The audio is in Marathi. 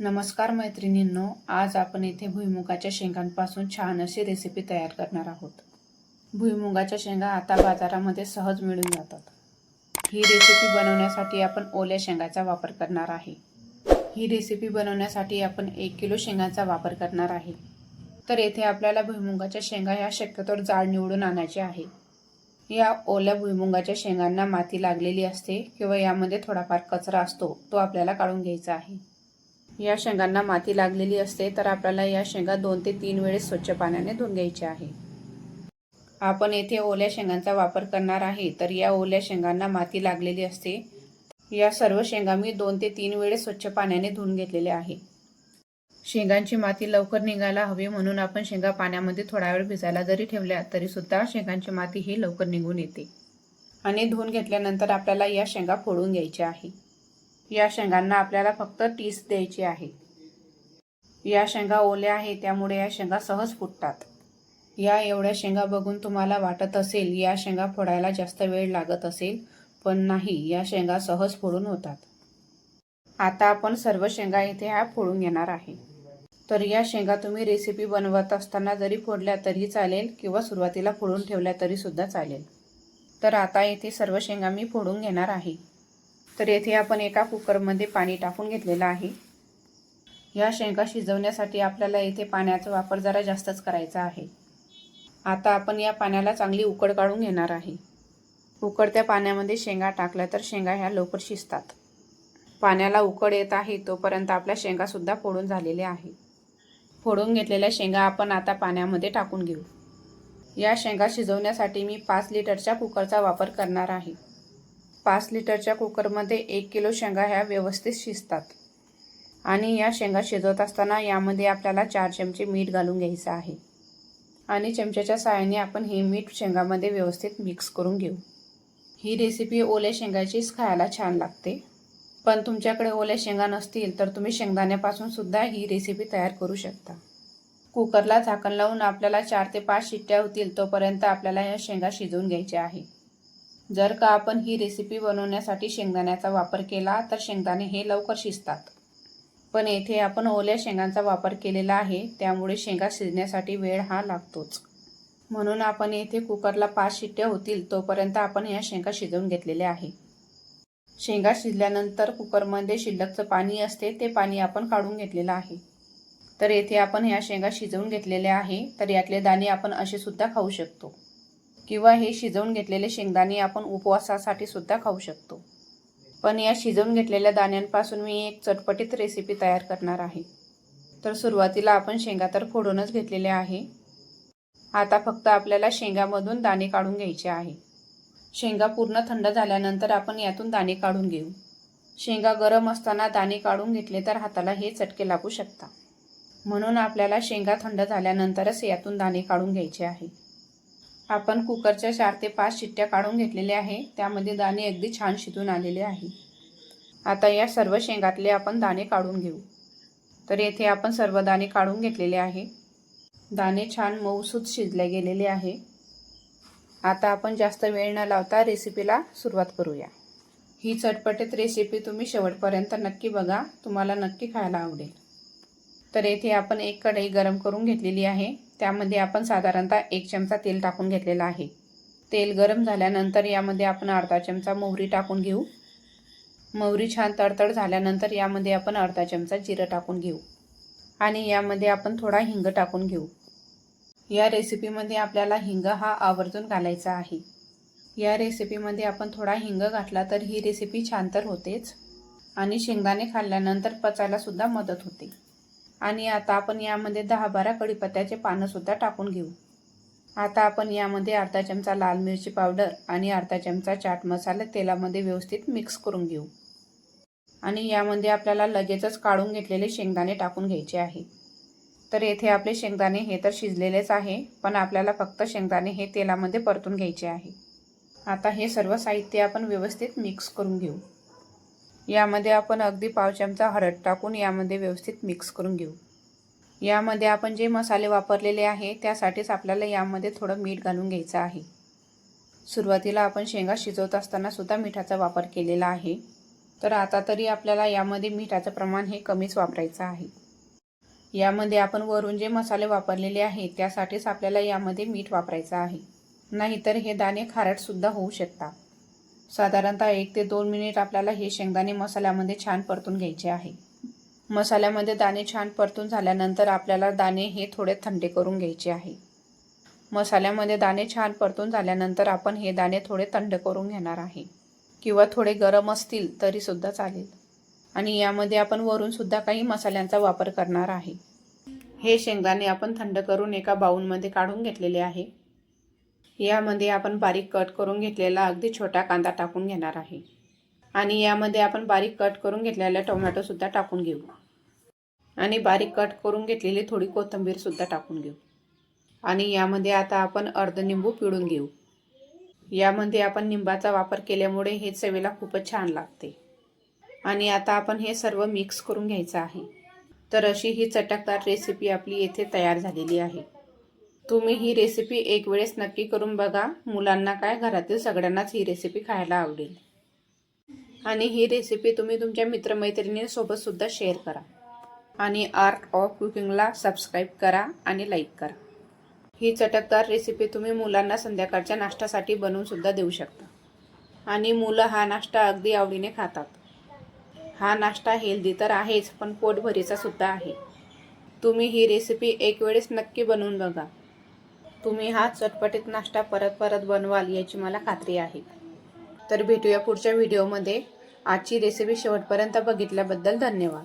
नमस्कार मैत्रिणींनो आज आपण इथे भुईमुगाच्या शेंगांपासून छान अशी रेसिपी तयार करणार आहोत. भुईमुगाच्या शेंगा आता बाजारामध्ये सहज मिळून जातात. ही रेसिपी बनवण्यासाठी आपण ओल्या शेंगाचा वापर करणार आहे. ही रेसिपी बनवण्यासाठी आपण एक किलो शेंगांचा वापर करणार आहे. तर येथे आपल्याला भुईमुगाच्या शेंगा ह्या शक्यतोवर जाड निवडून आणायचे आहे. या ओल्या भुईमुगाच्या शेंगांना माती लागलेली असते किंवा यामध्ये थोडाफार कचरा असतो तो आपल्याला काढून घ्यायचा आहे. या शेंगांना माती लागलेली असते तर आपल्याला या शेंगा दोन ते तीन वेळेस स्वच्छ पाण्याने धुवून घ्यायच्या आहे. आपण येथे ओल्या शेंगांचा वापर करणार आहे तर या ओल्या शेंगांना माती लागलेली असते. या सर्व शेंगा मी दोन ते तीन वेळेस स्वच्छ पाण्याने धुवून घेतलेल्या आहे शेंगांची माती लवकर निघायला हवी म्हणून आपण शेंगा पाण्यामध्ये थोडा वेळ भिजायला जरी ठेवल्या तरीसुद्धा शेंगांची माती ही लवकर निघून येते. आणि धुवून घेतल्यानंतर आपल्याला या शेंगा फोडून घ्यायच्या आहे. या शेंगांना आपल्याला फक्त टीस द्यायची आहे. या शेंगा ओल्या आहे त्यामुळे या शेंगा सहज फुटतात. या एवढ्या शेंगा बघून तुम्हाला वाटत असेल या शेंगा फोडायला जास्त वेळ लागत असेल पण नाही या शेंगा सहज फोडून होतात. आता आपण सर्व शेंगा इथे ह्या फोडून घेणार आहे. तर या शेंगा तुम्ही रेसिपी बनवत असताना जरी फोडल्या तरी चालेल किंवा सुरुवातीला फोडून ठेवल्या तरीसुद्धा चालेल. तर आता येथे सर्व शेंगा मी फोडून घेणार आहे. तर येथे आपण एका कुकरमध्ये पाणी टाकून घेतलेलं आहे. या शेंगा शिजवण्यासाठी आपल्याला येथे पाण्याचा वापर जरा जास्तच करायचा आहे. आता आपण या पाण्याला चांगली उकड काढून घेणार आहे. उकडत्या पाण्यामध्ये शेंगा टाकल्या तर शेंगा ह्या लवकर शिजतात. पाण्याला उकड येत आहे तोपर्यंत आपल्या शेंगासुद्धा फोडून झालेल्या आहे. फोडून घेतलेल्या शेंगा आपण आता पाण्यामध्ये टाकून घेऊ. या शेंगा शिजवण्यासाठी मी पाच लिटरच्या कुकरचा वापर करणार आहे. पाच लिटरच्या कुकरमध्ये एक किलो शेंगा ह्या व्यवस्थित शिजतात. आणि या शेंगा शिजवत असताना यामध्ये आपल्याला चार चमचे मीठ घालून घ्यायचं आहे. आणि चमच्याच्या साहाय्याने आपण हे मीठ शेंगामध्ये व्यवस्थित मिक्स करून घेऊ. ही रेसिपी ओल्या शेंगाचीच खायला छान लागते. पण तुमच्याकडे ओल्या शेंगा नसतील तर तुम्ही शेंगदाण्यापासून सुद्धा ही रेसिपी तयार करू शकता. कुकरला झाकण लावून आपल्याला चार ते पाच शिट्ट्या होतील तोपर्यंत आपल्याला या शेंगा शिजवून घ्यायच्या आहे. जर का आपण ही रेसिपी बनवण्यासाठी शेंगदाण्याचा वापर केला तर शेंगदाणे हे लवकर शिजतात. पण येथे आपण ओल्या शेंगांचा वापर केलेला आहे त्यामुळे शेंगा शिजण्यासाठी वेळ हा लागतोच. म्हणून आपण येथे कुकरला पाच शिट्ट्या होतील तोपर्यंत आपण या शेंगा शिजवून घेतलेल्या आहे. शेंगा शिजल्यानंतर कुकरमध्ये शिल्लकचं पाणी असते ते पाणी आपण काढून घेतलेलं आहे. तर येथे आपण ह्या शेंगा शिजवून घेतलेल्या आहे तर यातले दाणे आपण असे सुद्धा खाऊ शकतो. किंवा हे शिजवून घेतलेले शेंगदाणे आपण उपवासासाठी सुद्धा खाऊ शकतो. पण या शिजवून घेतलेल्या दाण्यांपासून मी एक चटपटीत रेसिपी तयार करणार आहे. तर सुरुवातीला आपण शेंगा तर फोडूनच घेतलेले आहे. आता फक्त आपल्याला शेंगामधून दाणे काढून घ्यायचे आहे. शेंगा पूर्ण थंड झाल्यानंतर आपण यातून दाणे काढून घेऊ. शेंगा गरम असताना दाणे काढून घेतले तर हाताला हे चटके लागू शकता. म्हणून आपल्याला शेंगा थंड झाल्यानंतरच यातून दाणे काढून घ्यायचे आहे. आपण कुकरच्या चार ते पाच शिट्ट्या काढून घेतलेल्या आहे. त्यामध्ये दाणे अगदी छान शिजून आलेले आहे. आता या सर्व शेंगातले आपण दाणे काढून घेऊ. तर येथे आपण सर्व दाणे काढून घेतलेले आहे. दाणे छान मऊसूत शिजले गेलेले आहे. आता आपण जास्त वेळ न लावता रेसिपीला सुरुवात करूया. ही चटपटीत रेसिपी तुम्ही शेवटपर्यंत नक्की बघा. तुम्हाला नक्की खायला आवडेल. तर येथे आपण एक कढई गरम करून घेतलेली आहे. त्यामध्ये आपण साधारणतः एक चमचा तेल टाकून घेतलेला आहे. तेल गरम झाल्यानंतर यामध्ये आपण अर्धा चमचा मोहरी टाकून घेऊ. मोहरी छान तडतड झाल्यानंतर यामध्ये आपण अर्धा चमचा जिरं टाकून घेऊ. आणि यामध्ये आपण थोडा हिंग टाकून घेऊ. या रेसिपीमध्ये आपल्याला हिंग हा आवर्जून घालायचा आहे. या रेसिपीमध्ये आपण थोडा हिंग घातला तर ही रेसिपी छान तर होतेच. आणि शेंगदाणे खाल्ल्यानंतर पचायलासुद्धा मदत होते. आणि आता आपण यामध्ये दहा बारा कढीपत्त्याचे पानंसुद्धा टाकून घेऊ. आता आपण यामध्ये अर्धा चमचा लाल मिरची पावडर आणि अर्धा चमचा चाट मसाला तेलामध्ये व्यवस्थित मिक्स करून घेऊ. आणि यामध्ये आपल्याला लगेचच काढून घेतलेले शेंगदाणे टाकून घ्यायचे आहे. तर येथे आपले शेंगदाणे हे तर शिजलेलेच आहे पण आपल्याला फक्त शेंगदाणे हे तेलामध्ये परतून घ्यायचे आहे. आता हे सर्व साहित्य आपण व्यवस्थित मिक्स करून घेऊ. यामध्ये आपण अगदी पाव चमचा हळद टाकून यामध्ये व्यवस्थित मिक्स करून घेऊ. यामध्ये आपण जे मसाले वापरलेले आहे त्यासाठीच आपल्याला यामध्ये थोडं मीठ घालून घ्यायचं आहे. सुरुवातीला आपण शेंगा शिजवत असताना सुद्धा मिठाचा वापर केलेला आहे. तर आता तरी आपल्याला यामध्ये मिठाचं प्रमाण हे कमीच वापरायचं आहे. यामध्ये आपण वरून जे मसाले वापरलेले आहेत त्यासाठीच आपल्याला यामध्ये मीठ वापरायचं आहे. नाहीतर हे दाणे खारटसुद्धा होऊ शकतात. साधारणतः एक ते दोन मिनिट आपल्याला हे शेंगदाणे मसाल्यामध्ये छान परतून घ्यायचे आहे. मसाल्यामध्ये दाणे छान परतून झाल्यानंतर आपल्याला दाणे हे थोडे थंडे करून घ्यायचे आहे. मसाल्यामध्ये दाणे छान परतून झाल्यानंतर आपण हे दाणे थोडे थंड करून घेणार आहे. किंवा थोडे गरम असतील तरीसुद्धा चालेल. आणि यामध्ये आपण वरूनसुद्धा काही मसाल्यांचा वापर करणार आहे. हे शेंगदाणे आपण थंड करून एका बाऊलमध्ये काढून घेतलेले आहे. यामध्ये आपण बारीक कट करून घेतलेला अगदी छोटा कांदा टाकून घेणार आहे. आणि यामध्ये आपण बारीक कट करून घेतलेला टोमॅटोसुद्धा टाकून घेऊ. आणि बारीक कट करून घेतलेली थोडी कोथिंबीरसुद्धा टाकून घेऊ. आणि यामध्ये आता आपण अर्ध निंबू पिळून घेऊ. यामध्ये आपण निंबाचा वापर केल्यामुळे हे चवीला खूपच छान लागते. आणि आता आपण हे सर्व मिक्स करून घ्यायचं आहे. तर अशी ही चटकदार रेसिपी आपली येथे तयार झालेली आहे. तुम्ही ही रेसिपी एक वेळेस नक्की करून बघा. मुलांना काय? घरातील सगळ्यांनाच ही रेसिपी खायला आवडेल. आणि ही रेसिपी तुम्ही तुमच्या मित्रमैत्रिणींसोबतसुद्धा शेअर करा. आणि आर्ट ऑफ कुकिंगला सबस्क्राईब करा आणि लाईक करा. ही चटकदार रेसिपी तुम्ही मुलांना संध्याकाळच्या नाश्त्यासाठी बनवूनसुद्धा देऊ शकता. आणि मुलं हा नाश्ता अगदी आवडीने खातात. हा नाश्ता हेल्दी तर आहेच पण पोटभरीचा सुद्धा आहे. तुम्ही ही रेसिपी एक वेळेस नक्की बनवून बघा. तुम्ही हा चटपटीत नाश्ता परत परत बनवाल याची मला खात्री आहे. तर भेटूया पुढच्या व्हिडिओमध्ये. आजची रेसिपी शेवटपर्यंत बघितल्याबद्दल धन्यवाद.